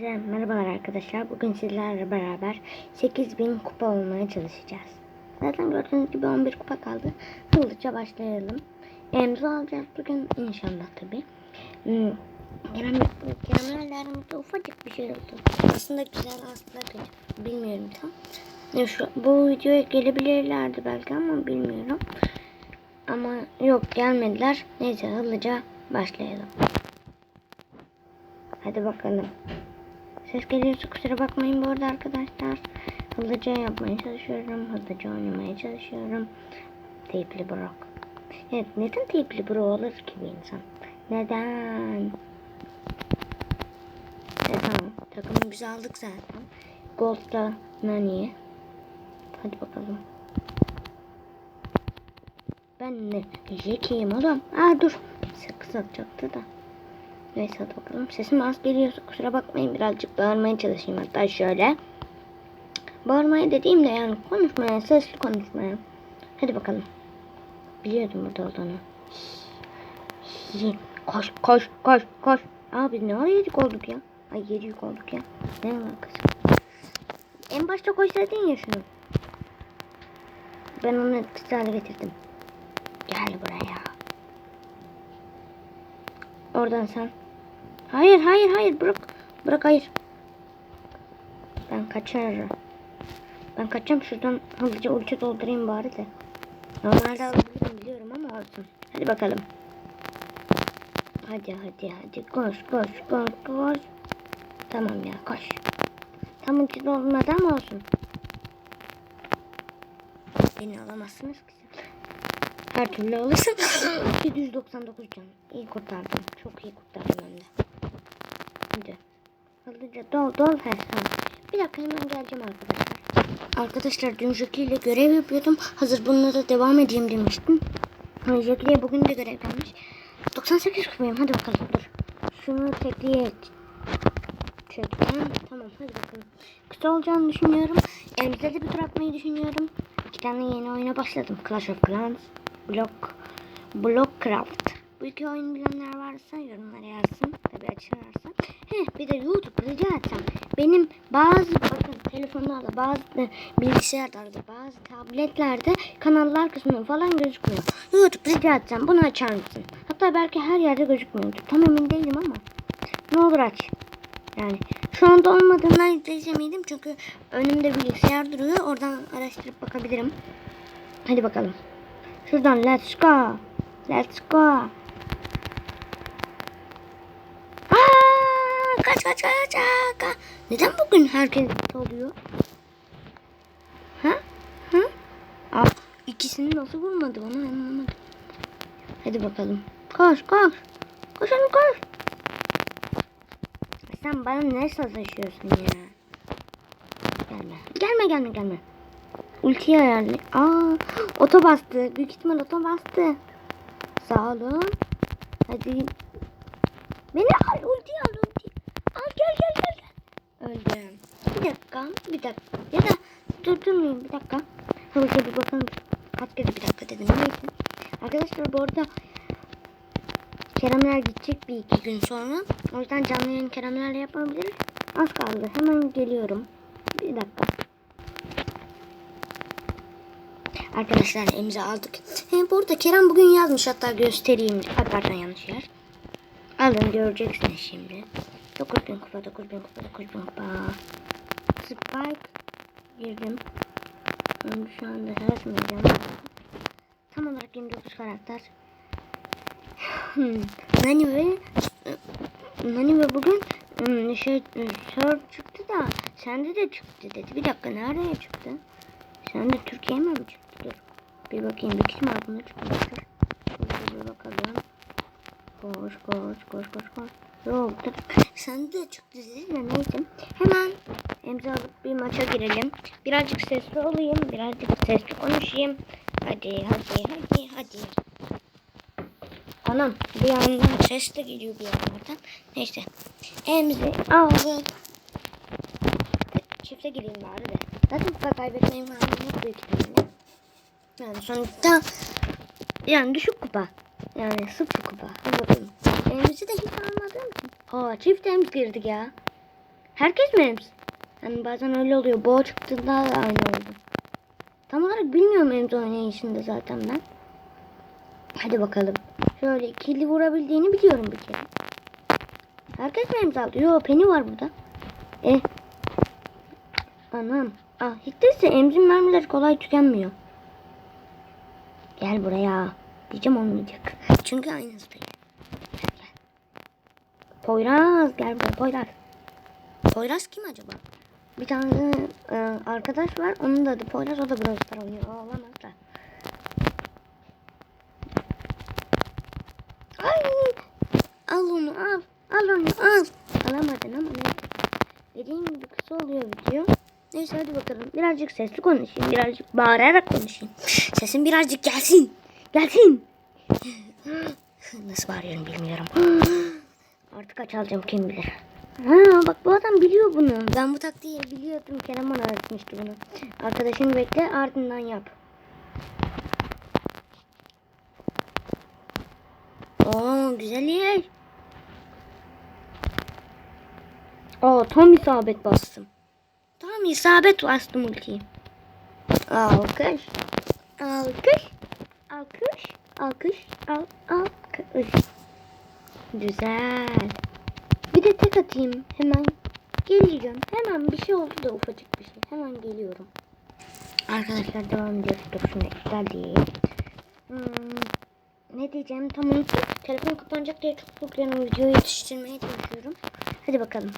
Merhabalar arkadaşlar. Bugün sizlerle beraber 8000 kupa olmaya çalışacağız. Zaten gördüğünüz gibi 11 kupa kaldı. Hızlıca başlayalım. Emza alacağız bugün inşallah tabi. Hmm. Kerem, Keremlerlerimizde ufacık bir şey oldu. Aslında güzel aslında kötü. Bilmiyorum tam. Ya Şu, bu videoya gelebilirlerdi belki ama bilmiyorum. Ama yok gelmediler. Neyse hızlıca başlayalım. Hadi bakalım. Ses geliyorsa kusura bakmayın bu arada arkadaşlar. Hızlıca yapmaya çalışıyorum. Hızlıca oynamaya çalışıyorum. Teypli Brock. Evet neden teypli Brock olur ki bir insan? Neden? E, tamam. Takımı biz aldık zaten. Gold'da Nani'ye. Hadi bakalım. Ben ne? Jackie'yim oğlum. Aa dur. Sakız atacaktı da. Neyse hadi bakalım. Sesim az geliyorsa kusura bakmayın. Birazcık bağırmaya çalışayım hatta şöyle. Bağırmaya dediğimde yani konuşmaya, sesli konuşmaya. Hadi bakalım. Biliyordum burada olduğunu. Koş, koş, koş, koş. Abi ne ara yedik olduk ya? Ay yedik olduk ya. Ne alakası? En başta koşsaydın ya şunu. Ben onu etkisiz hale getirdim. Gel buraya. Oradan sen. Hayır hayır hayır bırak. Bırak hayır. Ben kaçarım. Ben kaçacağım şuradan hızlıca ulti doldurayım bari de. Normalde alabilirim biliyorum ama olsun. Hadi bakalım. Hadi hadi hadi koş koş koş koş. Tamam ya koş. Tam ulti dolmadı ama olsun. Beni alamazsınız ki. Her türlü alırsın. 799 can. İyi kurtardım. Çok iyi kurtardım. Hızlıca dol dol. He, tamam. Bir dakika hemen geleceğim arkadaşlar. Arkadaşlar dün Jackie ile görev yapıyordum. Hazır bununla da devam edeyim demiştim. Hani Jackie'ye bugün de görev gelmiş. 98 kupayım. Hadi bakalım dur. Şunu tekliye çekeceğim. Tamam hadi bakalım. Kısa olacağını düşünüyorum. Elimizde de bir tur atmayı düşünüyorum. İki tane yeni oyuna başladım. Clash of Clans, Block, Blockcraft. Bu iki oyunu bilenler varsa yorumlara yazsın. Tabi açarsa. Heh bir de YouTube. Benim bazı bakın telefonlarda bazı bilgisayarlarda bazı tabletlerde kanallar kısmı falan gözükmüyor. YouTube rica etsem bunu açar mısın? Hatta belki her yerde gözükmüyordur. Tam emin değilim ama. Ne olur aç. Yani şu anda olmadığından yükleyeceğim çünkü önümde bilgisayar duruyor. Oradan araştırıp bakabilirim. Hadi bakalım. Şuradan let's go. Let's go. Aa, kaç kaç kaç kaç. Neden bugün herkes oluyor? Ha? Ha? Aa, ikisini nasıl vurmadı onu anlamadım. Hadi bakalım. Koş koş. Koş koş. Sen bana ne sataşıyorsun ya? Gelme. Gelme gelme gelme. Ultiyi ayarlı. Aa, oto bastı. Büyük ihtimal oto bastı. Sağ olun. Hadi. Beni al ultiyi al ulti. Al gel gel gel gel. Öldüm. Bir dakika. Bir dakika. Ya da durdurmayayım bir dakika. Hızlıca bir bakalım. Kaç bir dakika dedim. Neyse. Arkadaşlar bu arada Keremler gidecek bir iki gün sonra. O yüzden canlı yayın Keremlerle yapabiliriz. Az kaldı. Hemen geliyorum. Bir dakika. Arkadaşlar imza aldık. He, bu arada Kerem bugün yazmış hatta göstereyim. Ay pardon yanlış yer. Alın göreceksiniz şimdi. 9000 kupa 9000 kupa 9000 kupa. Spike girdim. Ben şu anda yazmayacağım. Tam olarak 29 karakter. Hmm. Nani ve Nani ve bugün hmm, şey sor çıktı da sende de çıktı dedi. Bir dakika nereye çıktı? Sende Türkiye mi çıktı? Dur. Bir bakayım büyük ihtimal bunda çıkmıştır. Bir bakalım. Koş koş koş koş koş. Yok dur. Sende de çıktı dedi de neyse. Hemen imza alıp bir maça girelim. Birazcık sesli olayım. Birazcık sesli konuşayım. Hadi hadi hadi hadi. Anam bir yandan ses de geliyor bir yandan. Neyse. Elimizi aldık. Çifte gireyim bari de. Zaten kupa kaybetmeyin var yok büyük ihtimalle. Yani sonuçta yani düşük kupa. Yani sıfır kupa. Hadi bakalım. Elimizi de hiç almadığım için. Aa çift temiz girdik ya. Herkes mi Ems? Yani bazen öyle oluyor. Boğa çıktığında da aynı oldu. Tam olarak bilmiyorum Ems oynayışında zaten ben. Hadi bakalım. Şöyle ikili vurabildiğini biliyorum bir kere. Herkes mi Ems aldı? Yo Penny var burada. E. Anam. Ah hiç değilse Ems'in mermileri kolay tükenmiyor. Gel buraya. Diyeceğim olmayacak. Çünkü aynı hızdayım. Poyraz gel buraya Poyraz. Poyraz kim acaba? Bir tane e, arkadaş var. Onun da adı Poyraz. O da Brawl Stars oynuyor. O olamaz da. Ay! Al onu al. Al onu al. Alamadın ama ne? Dediğim gibi kısa oluyor video. Neyse hadi bakalım. Birazcık sesli konuşayım. Birazcık bağırarak konuşayım. Sesim birazcık gelsin. Gelsin. Nasıl bağırıyorum bilmiyorum. Artık aç alacağım kim bilir. Ha bak bu adam biliyor bunu. Ben bu taktiği biliyordum. Kerem bana öğretmişti bunu. Arkadaşını bekle ardından yap. Oo güzel yer. Aa tam isabet bastım. Tam isabet bastım ultiyi. Alkış. Alkış. Alkış. Alkış. Al, alkış. Güzel. Bir de tek atayım. Hemen geleceğim. Hemen bir şey oldu da ufacık bir şey. Hemen geliyorum. Arkadaşlar devam ediyoruz. Dur şunu iptal. Hmm, ne diyeceğim tam unuttum. Telefon kapanacak diye çok korkuyorum. Videoyu yetiştirmeye çalışıyorum. Hadi bakalım.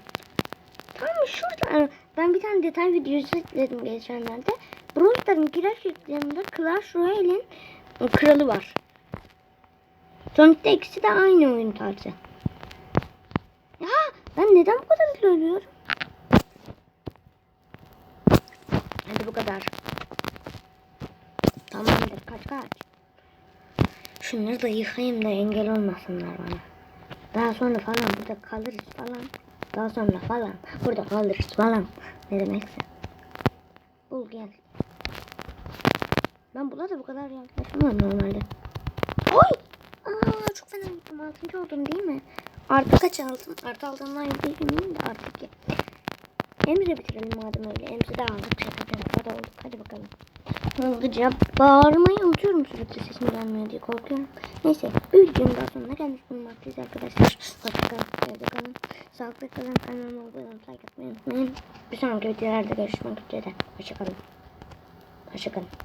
Tam şurada ben bir tane detay videosu izledim geçenlerde. Brawl Stars'ın giriş yüklerinde Clash Royale'in kralı var. Sonuçta ikisi de aynı oyun tarzı. Ya ben neden bu kadar hızlı ölüyorum? Hadi bu kadar. Tamamdır kaç kaç. Şunları da yıkayayım da engel olmasınlar bana. Daha sonra falan burada kalırız falan. Daha sonra falan burada kalırız falan. Ne demekse. Bul gel. Ben buna da bu kadar yaklaşamam normalde. Oy! Çok fena gittim. Altıncı oldum değil mi? Artı kaç aldım? Artı aldığımdan yüzeyim de artı iki. Emre bitirelim madem öyle. Emre de aldık. Şaka şaka da olduk. Hadi bakalım. Hızlıca bağırmayı unutuyorum sürekli sesim gelmiyor diye korkuyorum. Neyse bir videonun daha sonuna gelmiş bulunmaktayız arkadaşlar. Hoşçakalın. Evde kalın. Sağlıklı kalın. Kanalıma abone olmayı, like atmayı unutmayın. Bir sonraki videolarda görüşmek üzere. Hoşçakalın. Hoşçakalın.